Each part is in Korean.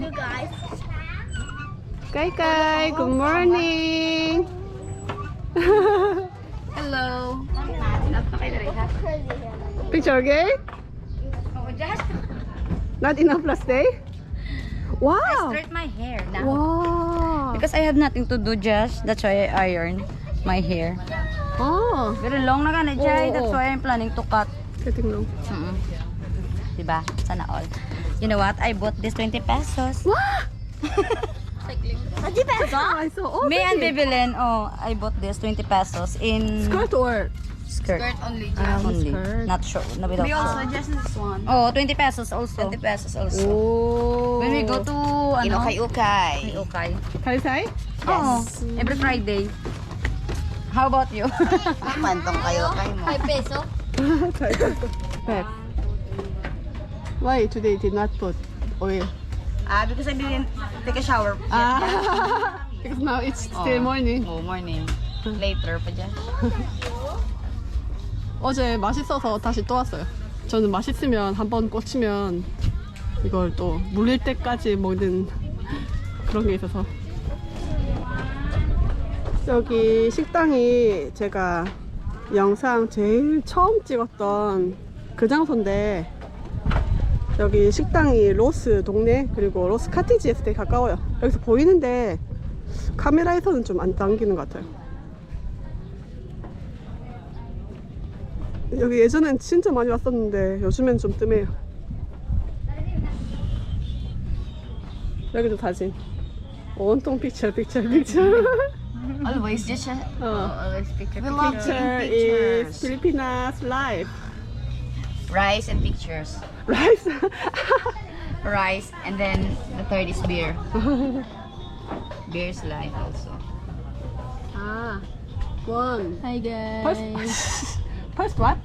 you guys. Kai Kai, good morning. Hello. Picture okay? Oh, Not enough last day? Wow. straight my hair now. Wow. Because I have nothing to do just. That's why I iron my hair. Oh, Very long na ka na, Jai. Oo, That's oo. why I'm planning to cut. getting long. Mm-mm. Diba? Sana all. You know what? I bought this 20 pesos. Wow. Adi peso? I saw all Me and Bibilin, oh, I bought this 20 pesos in Skirt or? skirt. only. Ah, Only. skirt. Not sure. No, without short. just this one. Oh, 20 pesos also. 20 pesos also. Oh. When we go to, ano? Inokay-ukay. Okay. Karisay? Oh, every Friday. How about you? Naman tong kayo-kay mo. 5 peso? Back. Why today did not put oil? Ah, because I didn't take a shower. Ah. because now it's still morning. Oh, morning. Later pa dyan. 어제 맛있어서 다시 또 왔어요. 저는 맛있으면 한 번 꽂히면 이걸 또 물릴 때까지 먹는 그런 게 있어서. 여기 식당이 제가 영상 제일 처음 찍었던 그 장소인데 여기 식당이 로스 동네 그리고 로스 카티지 에스테 가까워요. 여기서 보이는데 카메라에서는 좀 안 당기는 것 같아요. 여기 예전엔 진짜 많이 왔었는데 요즘엔 좀 뜸해요. 여기도 사진. 온통 픽처, 픽처, 픽처. Always just siya. 어. Always picture, We love Picture taking is pictures. Filipinas life. Rice and pictures. Rice. Rice and then the third is beer. Beer's life also. ah, one. Hi First, guys. first first what?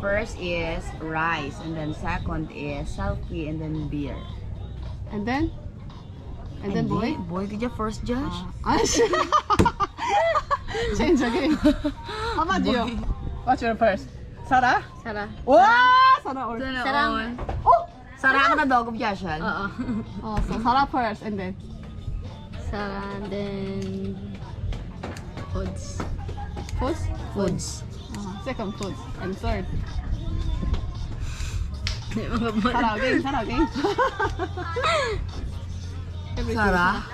First is rice and then second is selfie and then beer. And then? And then boy? Boy, could you first Josh? Ah, shit. Change again. How about you? What's your first? Sarah? Sarah. Wow! Sarah or? Sarah. Oh! Sarah ka na dog of Josh, ah. Oo. Oh, so Sarah first and then Sarah, then... Foods. foods? Foods. Uh, second foods and third. Sarah again, Sarah again. Sarah?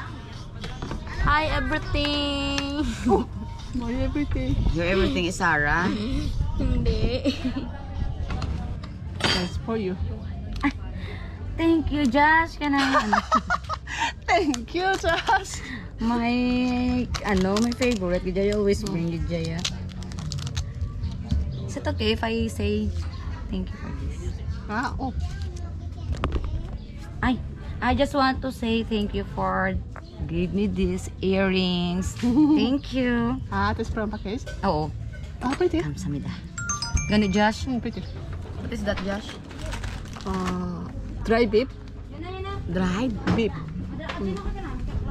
Hi, everything! My everything. Your everything is Sarah. Hindi. That's for you. Thank you, Josh. Ka ano, Thank you, Josh. my, ano, my favorite. Gijaya always bring Gijaya. Is it okay if I say thank you for this? Ah, oh. I, I just want to say thank you for give me these earrings. thank you. Ah, this from package. Oo. Ah, pretty. Kamsamida. Gano, Josh? Mm, pretty. What is that, Josh? Uh, dry beef. Dried. Beef. Mm.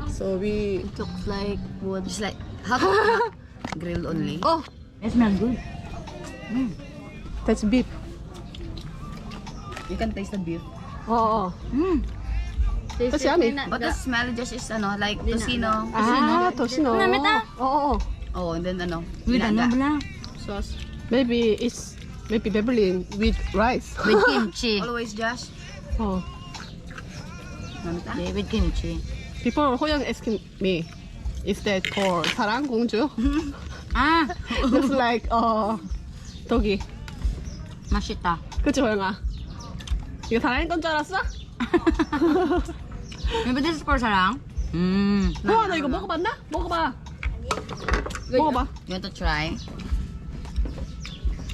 So we. It looks like wood. Just like hot, hot grilled only. Oh, It smells good. that's beef. You can taste the beef. Oh, oh. Mm. That's yummy. But the smell just is ano, like tocino. Ah, toshino. Namita? Oh, oh. Oh, and then ano, With ano binaga. Sauce. Maybe it's maybe Beverly with rice. With kimchi. Always Josh. Oh. Yeah, with kimchi. Before Hoyoung asking me, is that for 사랑 공주? Ah! Looks like uh doggy. Mashita. 그치 호영아? 이거 사랑인 건줄 알았어? Maybe this is for sarang? Mm. 호영아 너 이거 먹어봤나? 먹어봐. 먹어봐. You want to try?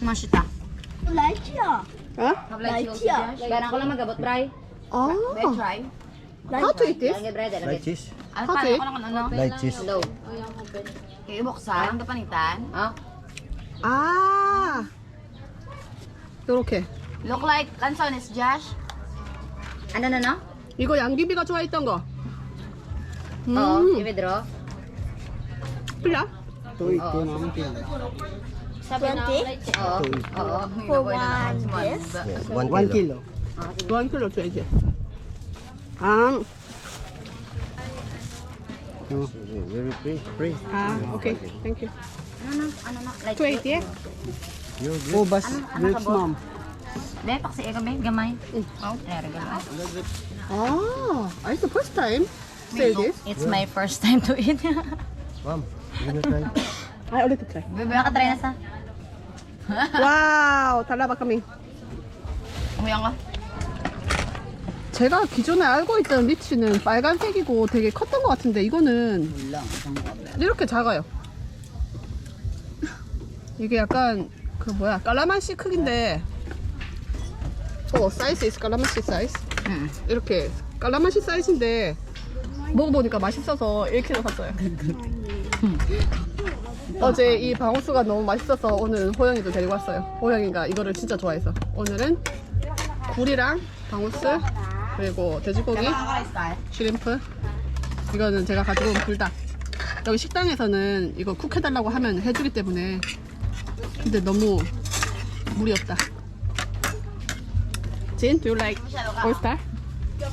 Mashita. 어? Barang ko lang magabot, Bray. 아. try. How to eat this? Light cheese. Ano How pa? to eat? Ako lang ano? Light cheese. Hello. Kaya ibuksan, kapanitan. Ah? 아. 요렇게. Look like lansones, Josh. Ano na no? 이거 양귀비가 좋아했던 거. Oo, 음. i-withdraw. 필라? Ito, ito namin pin. Sabi na, Oo. Oo. For one, yes. Yeah, one, kilo. 원 킬로 줘야지. 아, No, very free. Free. 아, 오케이. 땡큐. Ano na? Ano na? Like, 280 eh? You Oh, bus. ano Next sabot? mom. Be, paksi ka be, gamay. Oh, there, gamay. 아, it's the first time. Say this. It's my first time to eat. Mom, you gonna try? I already try. Bebe, nakatry na sa? 와우, 달라봐 kami. Umuyang ka? 제가 기존에 알고 있던 리치는 빨간색이고 되게 컸던 것 같은데 이거는 이렇게 작아요. 이게 약간 그 뭐야 깔라만시 크기인데 어 사이즈 is 깔라만시 사이즈 응. 이렇게 깔라만시 사이즈인데 먹어보니까 맛있어서 1kg 샀어요. 어제 이 방어수가 너무 맛있어서 오늘 호영이도 데리고 왔어요. 호영이가 이거를 진짜 좋아해서 오늘은 굴이랑 방어수 그리고 돼지고기 슈림프 이거는 제가 가지고 온 불닭 여기 식당에서는 이거 쿡 해달라고 하면 해주기 때문에 근데 너무 물이 없다 진, do you like oyster?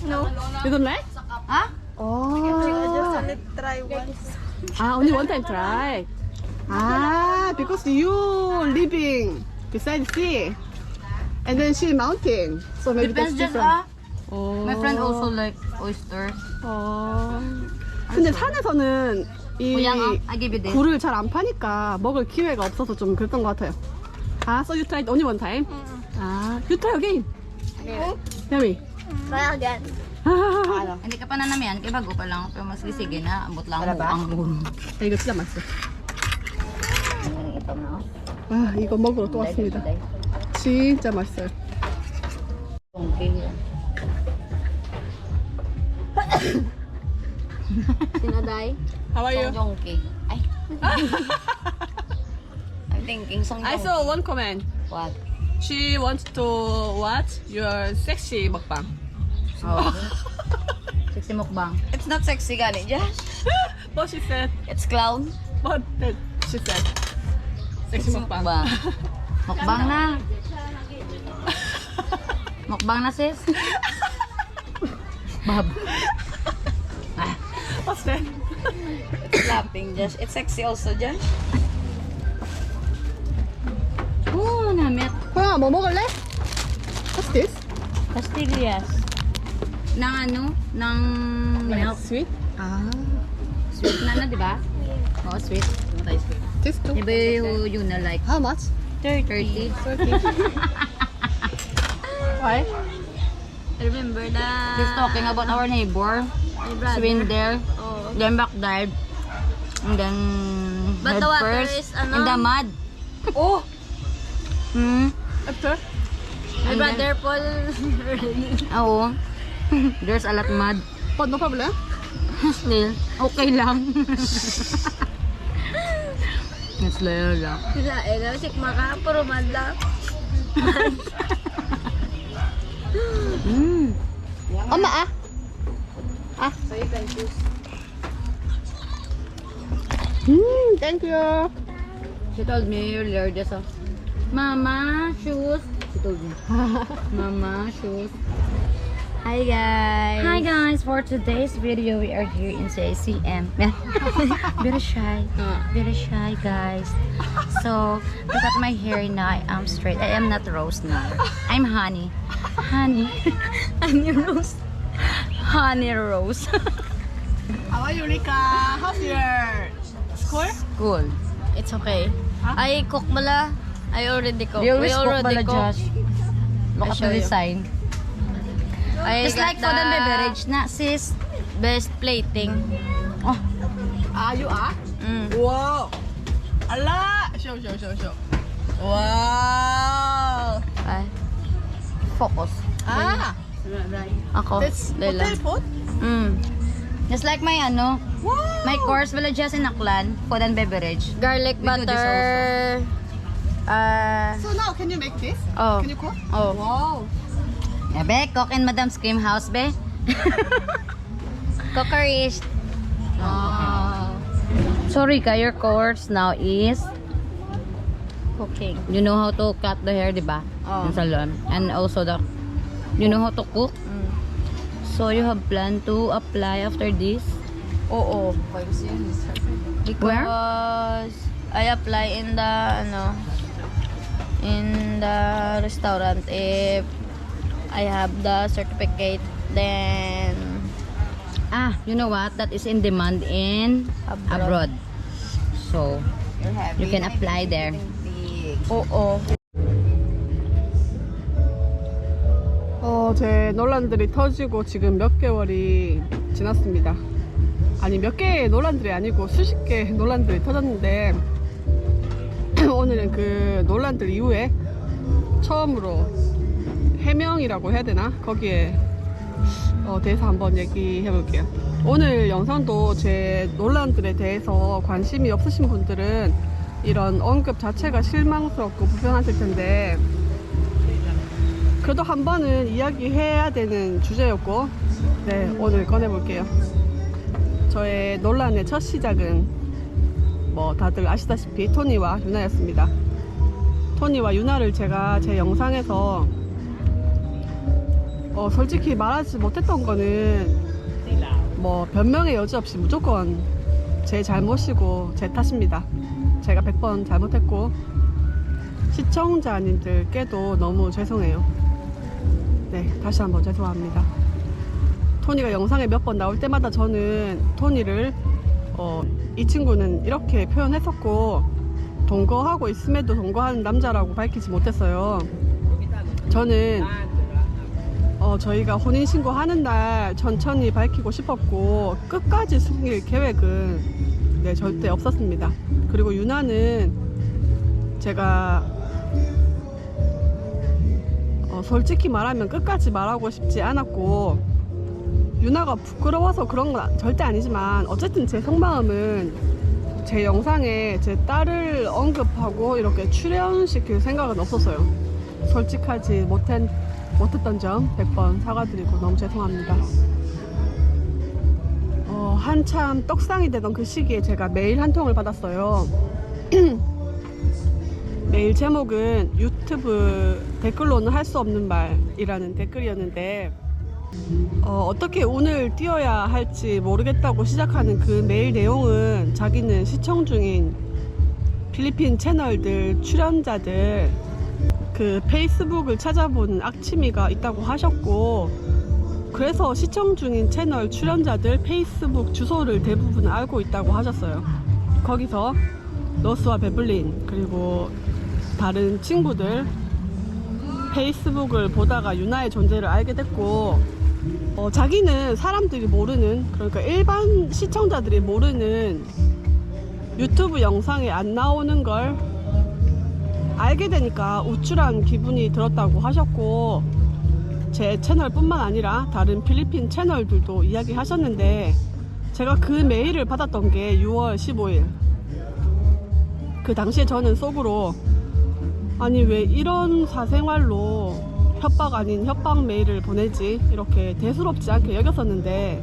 No. You don't like? Ha? Oh. Ah, only one time try. Ah, because you living beside the sea, and then she mountain, so maybe Depends that's just different. ah. Oh. My friend also like oysters. 어. 근데 산에서는 이 Uyang, I give you this. 굴을 잘 안 파니까 먹을 기회가 없어서 좀 그랬던 것 같아요. 아, so you tried only one time? 아, you try again. Yummy. Try again. 아, Hindi ka pa nanamihan, kaya bago pa lang. Pero mas sige na, ambot lang Wala mo ba? ang bulo. 이거 진짜 맛있어. Ito na. 아, 이거 먹으러 또 왔습니다. 진짜 맛있어요. Okay. Sinaday. How are you? Songjongki. Ay. I'm thinking Songjongki. I saw one comment. What? She wants to watch your sexy mukbang. Oh. Sexy mukbang. It's not sexy gani, Josh. What she said? It's clown. What did she said? Sexy mukbang. Mukbang. Mukbang na. Mukbang na, sis. Bab. What's that? Laughing, Josh. It's sexy also, Josh. Oh, namit. 호영아 뭐 먹을래? What's this? Pastillas. Nang ano? Nang milk. sweet. 아, Sweet na na, di ba? Oo, sweet. Matay sweet. this too. Di ba yung yun na like How much? 30? Why? Remember that. He's talking about our neighbor. My brother. Swim there. Oh. Then back dive. And then But head the water first is, ano? in the mud. Oh! Hmm? After? My And brother Paul. Oo. There's a lot mud. But no problem. Still, okay lang. It's little lang. Sila eh. Nasik maka. Puro madla. Mm. 엄마 아. 아. 음, thank you. She told me earlier this uh, Mama, shoes. She told me. Mama, shoes. Hi guys. Hi guys, for today's video we are here in CACM. very shy. Very shy guys. So, look at my hair now. I'm straight. I am not Rose now. I'm Honey. Honey. Honey Rose. Honey Rose. How are you, Rika? How's your score? cool. It's okay. I cook bala. I already cook. We always cook already pala, cook. Josh. Look I at the you. I Just got like food and the beverage na, sis. Best plating. Oh, Ah, you are? Mm. Wow. Ala! Show, show, show, show. Wow. ay. Focus. Ah, Ako. that's Layla. hotel food? Mm. Just like my ano, Wow. my course villages in Aklan, food and beverage. Garlic We do this butter. Uh, So now, can you make this? oh. Can you cook? Oh. Wow. Yeah, be, cook in Madam's Cream House, be. Cookerish. Ah. So, Rika, your course now is, Cooking. you know how to cut the hair, di ba? Oh. In salon. And also the, you know how to cook. Mm. So you have planned to apply after this? Oo. Because I apply in the ano in the restaurant if I have the certificate then Ah, you know what? That is in demand in abroad. Abroad. So, You can apply there. Oo 어, 제 논란들이 터지고 지금 몇 개월이 지났습니다. 아니, 몇 개의 논란들이 아니고 수십 개의 논란들이 터졌는데, 오늘은 그 논란들 이후에 처음으로 해명이라고 해야 되나? 거기에 어, 대해서 한번 얘기해 볼게요. 오늘 영상도 제 논란들에 대해서 관심이 없으신 분들은 이런 언급 자체가 실망스럽고 불편하실 텐데, 그래도 한 번은 이야기해야 되는 주제였고, 네, 오늘 꺼내볼게요. 저의 논란의 첫 시작은, 뭐, 다들 아시다시피 토니와 유나였습니다. 토니와 유나를 제가 제 영상에서, 어, 솔직히 말하지 못했던 거는, 뭐, 변명의 여지 없이 무조건 제 잘못이고 제 탓입니다. 제가 100번 잘못했고, 시청자님들께도 너무 죄송해요. 네, 다시 한번 죄송합니다. 토니가 영상에 몇 번 나올 때마다 저는 토니를 어, 이 친구는 이렇게 표현했었고 동거하고 있음에도 동거하는 남자라고 밝히지 못했어요. 저는 어, 저희가 혼인신고 하는 날 천천히 밝히고 싶었고 끝까지 숨길 계획은 네, 절대 없었습니다. 그리고 유나는 제가 어, 솔직히 말하면 끝까지 말하고 싶지 않았고 유나가 부끄러워서 그런 건 절대 아니지만 어쨌든 제 속마음은 제 영상에 제 딸을 언급하고 이렇게 출연시킬 생각은 없었어요. 솔직하지 못한, 못했던 점 100번 사과드리고 너무 죄송합니다. 어, 한참 떡상이 되던 그 시기에 제가 메일 한 통을 받았어요. 메일 제목은 유튜브 댓글로는 할 수 없는 말이라는 댓글이었는데 어, 떻게 오늘 띄어야 할지 모르겠다고 시작하는 그 메일 내용은 자기는 시청 중인 필리핀 채널들 출연자들 그 페이스북을 찾아보는 악취미가 있다고 하셨고 그래서 시청 중인 채널 출연자들 페이스북 주소를 대부분 알고 있다고 하셨어요. 거기서 너스와 베블린 그리고 다른 친구들 페이스북을 보다가 유나의 존재를 알게 됐고 어, 자기는 사람들이 모르는 그러니까 일반 시청자들이 모르는 유튜브 영상에 안 나오는 걸 알게 되니까 우쭐한 기분이 들었다고 하셨고 제 채널뿐만 아니라 다른 필리핀 채널들도 이야기하셨는데 제가 그 메일을 받았던 게 6월 15일. 그 당시에 저는 속으로 아니 왜 이런 사생활로 협박 아닌 협박 메일을 보내지? 이렇게 대수롭지 않게 여겼었는데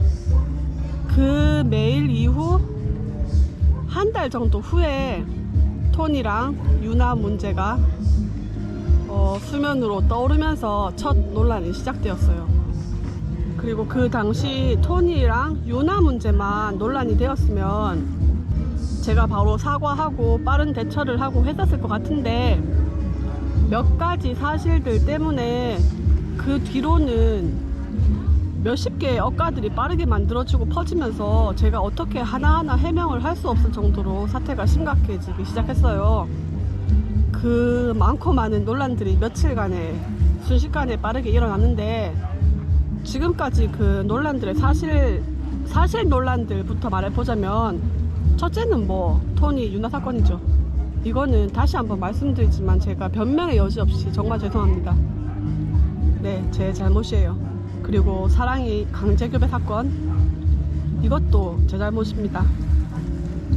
그 메일 이후 한 달 정도 후에 톤이랑 유나 문제가 어, 수면으로 떠오르면서 첫 논란이 시작되었어요. 그리고 그 당시 토니랑 유나 문제만 논란이 되었으면 제가 바로 사과하고 빠른 대처를 하고 했었을 것 같은데 몇 가지 사실들 때문에 그 뒤로는 몇십 개의 억가들이 빠르게 만들어지고 퍼지면서 제가 어떻게 하나하나 해명을 할 수 없을 정도로 사태가 심각해지기 시작했어요. 그 많고 많은 논란들이 며칠간에 순식간에 빠르게 일어났는데 지금까지 그 논란들의 사실 사실 논란들부터 말해보자면 첫째는 뭐 토니 유나 사건이죠. 이거는 다시 한번 말씀드리지만 제가 변명의 여지 없이 정말 죄송합니다. 네, 제 잘못이에요. 그리고 사랑이 강제교배 사건 이것도 제 잘못입니다.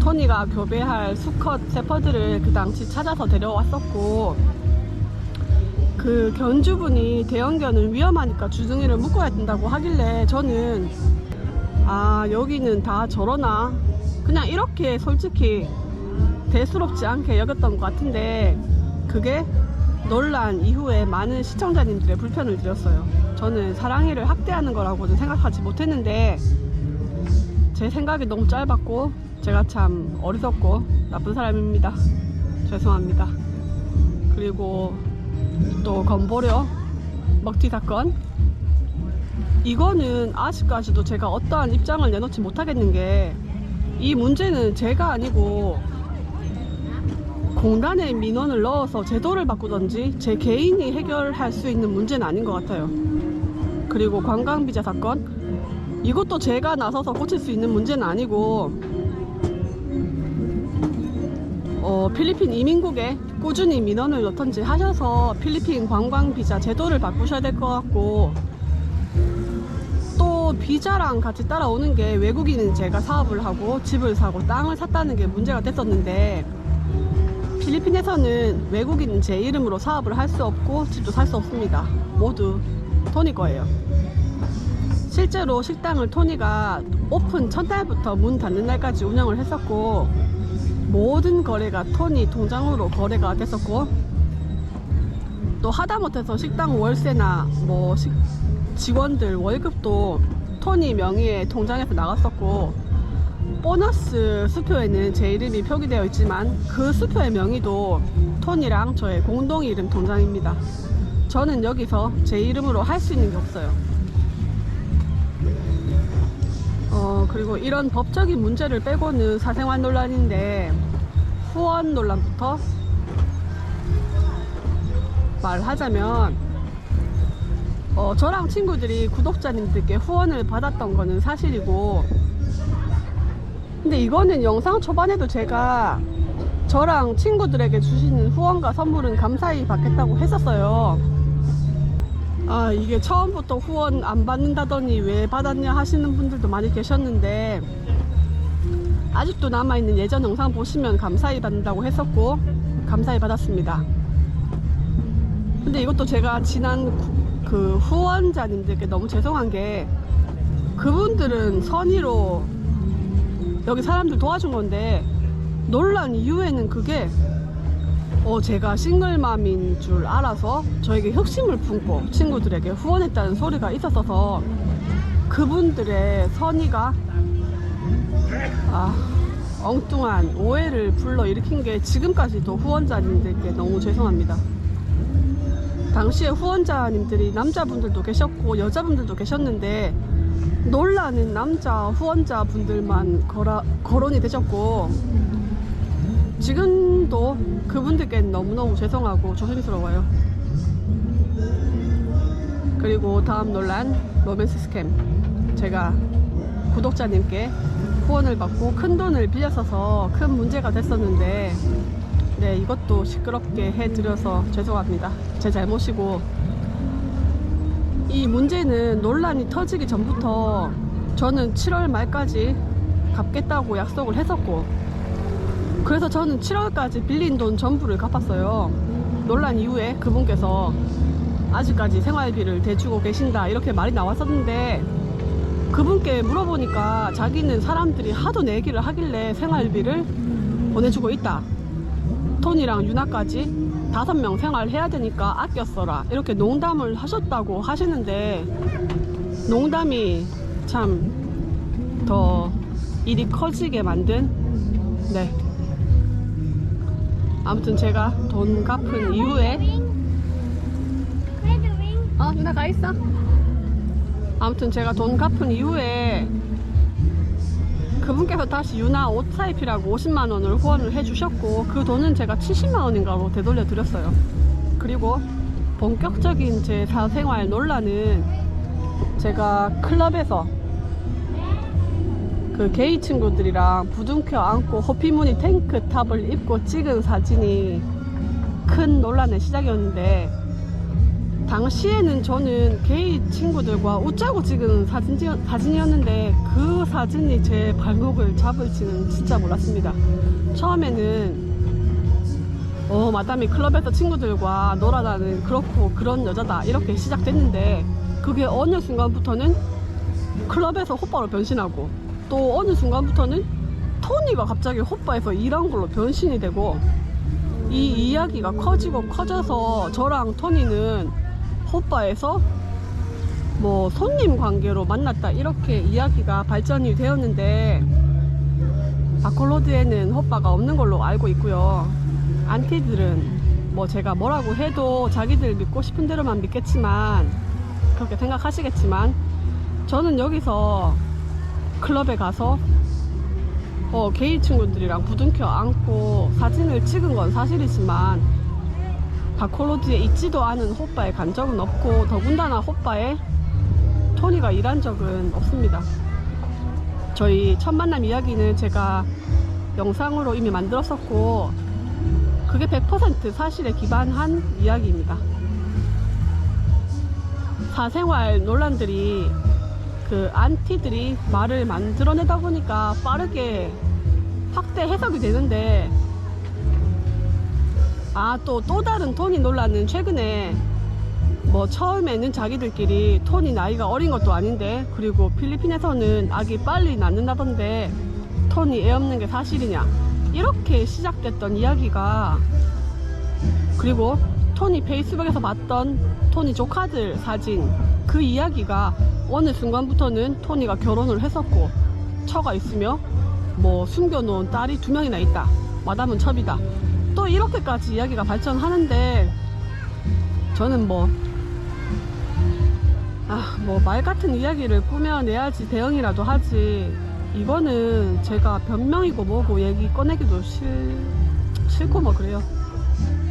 토니가 교배할 수컷 세퍼들을 그 당시 찾아서 데려왔었고 그 견주분이 대형견은 위험하니까 주둥이를 묶어야 된다고 하길래 저는 아 여기는 다 저러나 그냥 이렇게 솔직히 대수롭지 않게 여겼던 것 같은데 그게 논란 이후에 많은 시청자님들의 불편을 드렸어요. 저는 사랑이를 학대하는 거라고는 생각하지 못했는데 제 생각이 너무 짧았고 제가 참 어리석고 나쁜 사람입니다. 죄송합니다. 그리고 또 건보료 먹튀 사건 이거는 아직까지도 제가 어떠한 입장을 내놓지 못하겠는 게 이 문제는 제가 아니고 공단에 민원을 넣어서 제도를 바꾸던지 제 개인이 해결할 수 있는 문제는 아닌 것 같아요. 그리고 관광비자 사건 이것도 제가 나서서 고칠 수 있는 문제는 아니고 어, 필리핀 이민국에 꾸준히 민원을 넣던지 하셔서 필리핀 관광비자 제도를 바꾸셔야 될 것 같고 또 비자랑 같이 따라오는 게 외국인은 제가 사업을 하고 집을 사고 땅을 샀다는 게 문제가 됐었는데 필리핀에서는 외국인은 제 이름으로 사업을 할 수 없고 집도 살 수 없습니다. 모두 토니 거예요. 실제로 식당을 토니가 오픈 첫날부터 문 닫는 날까지 운영을 했었고 모든 거래가 토니 통장으로 거래가 됐었고 또 하다못해서 식당 월세나 뭐 식- 직원들 월급도 토니 명의의 통장에서 나갔었고 보너스 수표에는 제 이름이 표기되어 있지만 그 수표의 명의도 토니랑 저의 공동 이름 통장입니다. 저는 여기서 제 이름으로 할 수 있는 게 없어요. 어, 그리고 이런 법적인 문제를 빼고는 사생활 논란인데 후원 논란부터 말하자면 어, 저랑 친구들이 구독자님들께 후원을 받았던 거는 사실이고 근데 이거는 영상 초반에도 제가 저랑 친구들에게 주시는 후원과 선물은 감사히 받겠다고 했었어요. 아, 이게 처음부터 후원 안 받는다더니 왜 받았냐 하시는 분들도 많이 계셨는데, 아직도 남아있는 예전 영상 보시면 감사히 받는다고 했었고, 감사히 받았습니다. 근데 이것도 제가 지난 구- 그 후원자님들께 너무 죄송한 게, 그분들은 선의로 여기 사람들 도와준 건데 논란 이후에는 그게 어 제가 싱글맘인 줄 알아서 저에게 흑심을 품고 친구들에게 후원했다는 소리가 있었어서 그분들의 선의가 아 엉뚱한 오해를 불러일으킨 게 지금까지도 후원자님들께 너무 죄송합니다. 당시에 후원자님들이 남자분들도 계셨고 여자분들도 계셨는데 논란은 남자 후원자 분들만 거론이 되셨고 지금도 그분들께는 너무너무 죄송하고 조심스러워요. 그리고 다음 논란 로맨스 스캠 제가 구독자님께 후원을 받고 큰 돈을 빌렸어서 큰 문제가 됐었는데 네 이것도 시끄럽게 해드려서 죄송합니다. 제 잘못이고 이 문제는 논란이 터지기 전부터 저는 7월 말까지 갚겠다고 약속을 했었고 그래서 저는 7월까지 빌린 돈 전부를 갚았어요. 논란 이후에 그분께서 아직까지 생활비를 대주고 계신다 이렇게 말이 나왔었는데 그분께 물어보니까 자기는 사람들이 하도 내기를 하길래 생활비를 보내주고 있다. 톤이랑 유나까지 다섯 명 생활해야 되니까 아껴 써라. 이렇게 농담을 하셨다고 하시는데 농담이 참 더 일이 커지게 만든 네. 아무튼 제가 돈 갚은 이후에 어 유나 가 있어. 아무튼 제가 돈 갚은 이후에 그분께서 다시 유나 옷 사입히라고 50만 원을 후원을 해주셨고 그 돈은 제가 70만 원인가로 되돌려 드렸어요. 그리고 본격적인 제 사생활 논란은 제가 클럽에서 그 게이 친구들이랑 부둥켜 안고 호피무늬 탱크탑을 입고 찍은 사진이 큰 논란의 시작이었는데 당시에는 저는 게이 친구들과 웃자고 찍은 사진, 사진이었는데 그 사진이 제 발목을 잡을지는 진짜 몰랐습니다. 처음에는 어 마담이 클럽에서 친구들과 놀아나는 그렇고 그런 여자다 이렇게 시작됐는데 그게 어느 순간부터는 클럽에서 호빠로 변신하고 또 어느 순간부터는 토니가 갑자기 호빠에서 일한 걸로 변신이 되고 이 이야기가 커지고 커져서 저랑 토니는 호빠에서 뭐 손님 관계로 만났다 이렇게 이야기가 발전이 되었는데 바콜로드에는 호빠가 없는 걸로 알고 있고요. 안티들은 뭐 제가 뭐라고 해도 자기들 믿고 싶은 대로만 믿겠지만 그렇게 생각하시겠지만 저는 여기서 클럽에 가서 어, 게이 친구들이랑 부둥켜 안고 사진을 찍은 건 사실이지만 바콜로드에 있지도 않은 호빠에 간 적은 없고 더군다나 호빠에 토니가 일한 적은 없습니다. 저희 첫 만남 이야기는 제가 영상으로 이미 만들었었고 그게 100% 사실에 기반한 이야기입니다. 사생활 논란들이 그 안티들이 말을 만들어내다 보니까 빠르게 확대 해석이 되는데 아 또 또 다른 토니 논란은 최근에 뭐 처음에는 자기들끼리 톤이 나이가 어린 것도 아닌데 그리고 필리핀에서는 아기 빨리 낳는다던데 톤이 애 없는 게 사실이냐? 이렇게 시작됐던 이야기가 그리고 톤이 페이스북에서 봤던 토니 조카들 사진 그 이야기가 어느 순간부터는 토니가 결혼을 했었고 처가 있으며 뭐 숨겨놓은 딸이 두 명이나 있다. 마담은 첩이다 또 이렇게까지 이야기가 발전하는데 저는 뭐 아, 뭐 말 같은 이야기를 꾸며내야지 대응이라도 하지. 이거는 제가 변명이고 뭐고 얘기 꺼내기도 싫, 싫고 뭐 그래요.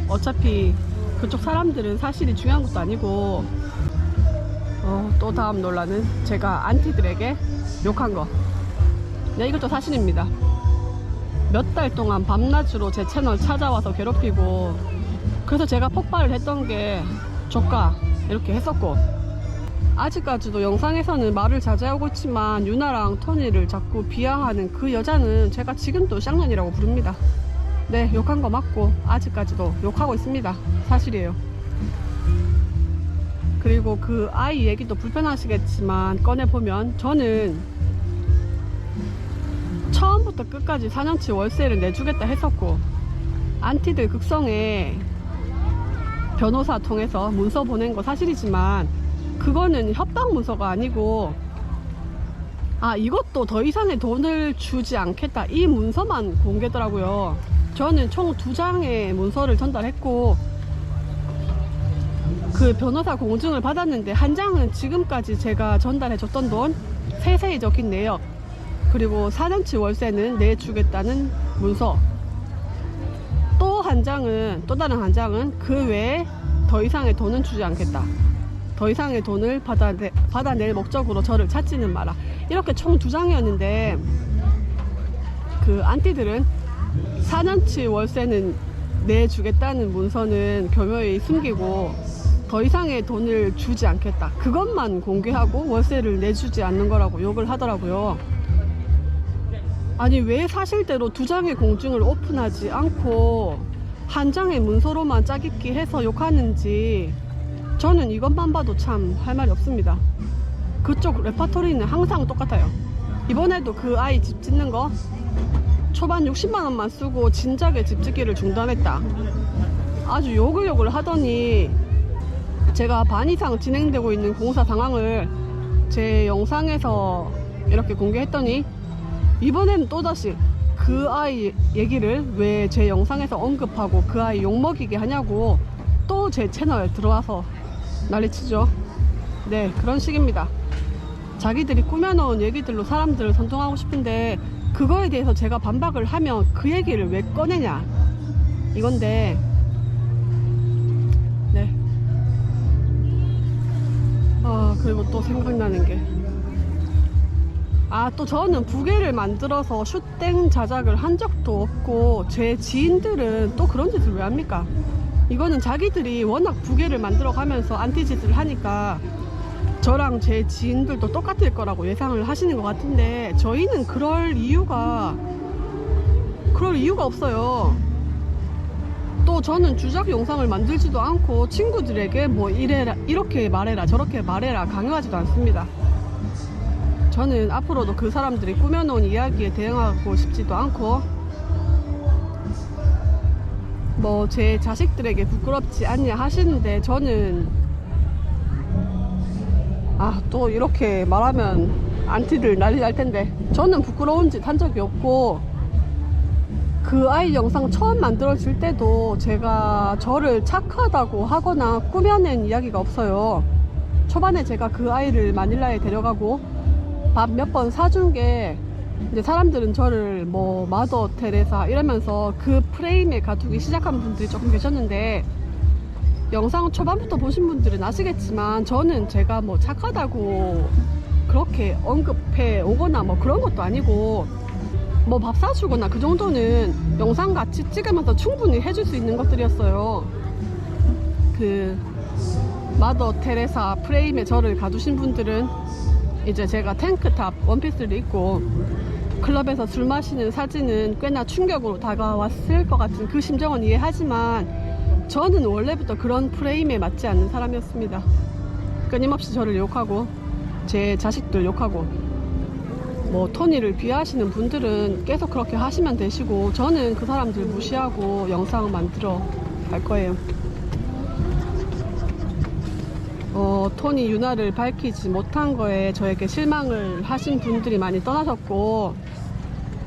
어차피 그쪽 사람들은 사실이 중요한 것도 아니고, 어, 또 다음 논란은 제가 안티들에게 욕한 거. 네, 이것도 사실입니다. 몇 달 동안 밤낮으로 제 채널 찾아와서 괴롭히고, 그래서 제가 폭발을 했던 게 조카 이렇게 했었고, 아직까지도 영상에서는 말을 자제하고 있지만 유나랑 토니를 자꾸 비하하는 그 여자는 제가 지금도 쌍년이라고 부릅니다. 네, 욕한 거 맞고 아직까지도 욕하고 있습니다. 사실이에요. 그리고 그 아이 얘기도 불편하시겠지만 꺼내보면 저는 처음부터 끝까지 4년치 월세를 내주겠다 했었고 안티들 극성에 변호사 통해서 문서 보낸 거 사실이지만 그거는 협박 문서가 아니고 아 이것도 더 이상의 돈을 주지 않겠다. 이 문서만 공개더라고요. 저는 총 두 장의 문서를 전달했고 그 변호사 공증을 받았는데 한 장은 지금까지 제가 전달해 줬던 돈 세세히 적힌 내역 그리고 4년치 월세는 내주겠다는 문서 또 한 장은 또 다른 한 장은 그 외에 더 이상의 돈은 주지 않겠다 더 이상의 돈을 받아내, 받아낼 목적으로 저를 찾지는 마라. 이렇게 총 두 장이었는데, 그 안티들은 4년치 월세는 내주겠다는 문서는 교묘히 숨기고, 더 이상의 돈을 주지 않겠다. 그것만 공개하고 월세를 내주지 않는 거라고 욕을 하더라고요. 아니, 왜 사실대로 두 장의 공증을 오픈하지 않고, 한 장의 문서로만 짜깁기 해서 욕하는지, 저는 이것만 봐도 참 할 말이 없습니다. 그쪽 레파토리는 항상 똑같아요. 이번에도 그 아이 집 짓는 거 초반 60만 원만 쓰고 진작에 집 짓기를 중단했다. 아주 욕을 욕을 하더니 제가 반 이상 진행되고 있는 공사 상황을 제 영상에서 이렇게 공개했더니 이번에는 또다시 그 아이 얘기를 왜 제 영상에서 언급하고 그 아이 욕먹이게 하냐고 또 제 채널에 들어와서 난리치죠. 네, 그런 식입니다. 자기들이 꾸며놓은 얘기들로 사람들을 선동하고 싶은데 그거에 대해서 제가 반박을 하면 그 얘기를 왜 꺼내냐 이건데 네. 아 그리고 또 생각나는 게 아, 또 저는 부계를 만들어서 슈땡 자작을 한 적도 없고, 제 지인들은 또 그런 짓을 왜 합니까? 이거는 자기들이 워낙 부계를 만들어 가면서 안티짓을 하니까, 저랑 제 지인들도 똑같을 거라고 예상을 하시는 것 같은데, 저희는 그럴 이유가, 그럴 이유가 없어요. 또 저는 주작 영상을 만들지도 않고, 친구들에게 뭐 이래라, 이렇게 말해라, 저렇게 말해라 강요하지도 않습니다. 저는 앞으로도 그 사람들이 꾸며놓은 이야기에 대응하고 싶지도 않고 뭐 제 자식들에게 부끄럽지 않냐 하시는데 저는 아 또 이렇게 말하면 안티들 난리 날 텐데 저는 부끄러운 짓 한 적이 없고 그 아이 영상 처음 만들어질 때도 제가 저를 착하다고 하거나 꾸며낸 이야기가 없어요. 초반에 제가 그 아이를 마닐라에 데려가고 밥 몇 번 사준 게 이제 사람들은 저를 뭐 마더 테레사 이러면서 그 프레임에 가두기 시작한 분들이 조금 계셨는데 영상 초반부터 보신 분들은 아시겠지만 저는 제가 뭐 착하다고 그렇게 언급해 오거나 뭐 그런 것도 아니고 뭐 밥 사주거나 그 정도는 영상 같이 찍으면서 충분히 해줄 수 있는 것들이었어요. 그 마더 테레사 프레임에 저를 가두신 분들은 이제 제가 탱크탑 원피스를 입고 클럽에서 술 마시는 사진은 꽤나 충격으로 다가왔을 것 같은 그 심정은 이해하지만 저는 원래부터 그런 프레임에 맞지 않는 사람이었습니다. 끊임없이 저를 욕하고 제 자식들 욕하고 뭐 토니를 비하하시는 분들은 계속 그렇게 하시면 되시고 저는 그 사람들 무시하고 영상 만들어 갈 거예요. 어, 토니 유나를 밝히지 못한 거에 저에게 실망을 하신 분들이 많이 떠나셨고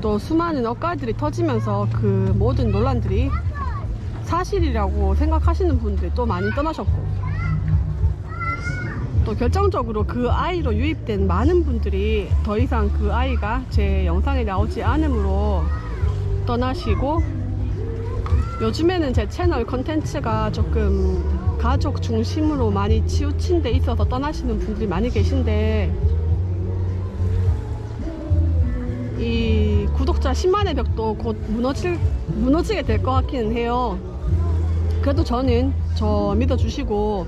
또 수많은 억가들이 터지면서 그 모든 논란들이 사실이라고 생각하시는 분들이 또 많이 떠나셨고 또 결정적으로 그 아이로 유입된 많은 분들이 더 이상 그 아이가 제 영상에 나오지 않으므로 떠나시고 요즘에는 제 채널 컨텐츠가 조금 가족 중심으로 많이 치우친 데 있어서 떠나시는 분들이 많이 계신데 이 구독자 10만의 벽도 곧 무너질, 무너지게 될 것 같기는 해요. 그래도 저는 저 믿어주시고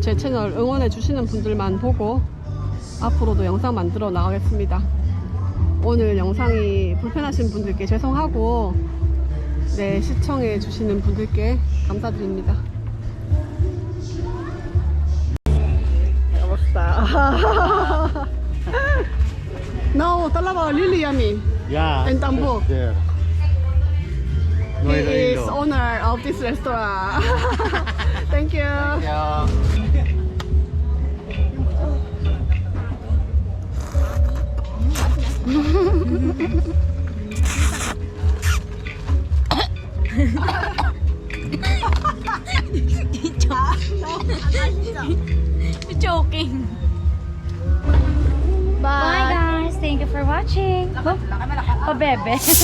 제 채널 응원해 주시는 분들만 보고 앞으로도 영상 만들어 나가겠습니다. 오늘 영상이 불편하신 분들께 죄송하고 네, 시청해 주시는 분들께 감사드립니다. Kamusta? no, talaga, Lily Yami. Yeah. And Tambo. just There. He Noy is Indo. owner of this restaurant. Thank you. Yeah. Joking. Bye guys. Thank you for watching. Oh, oh bebe.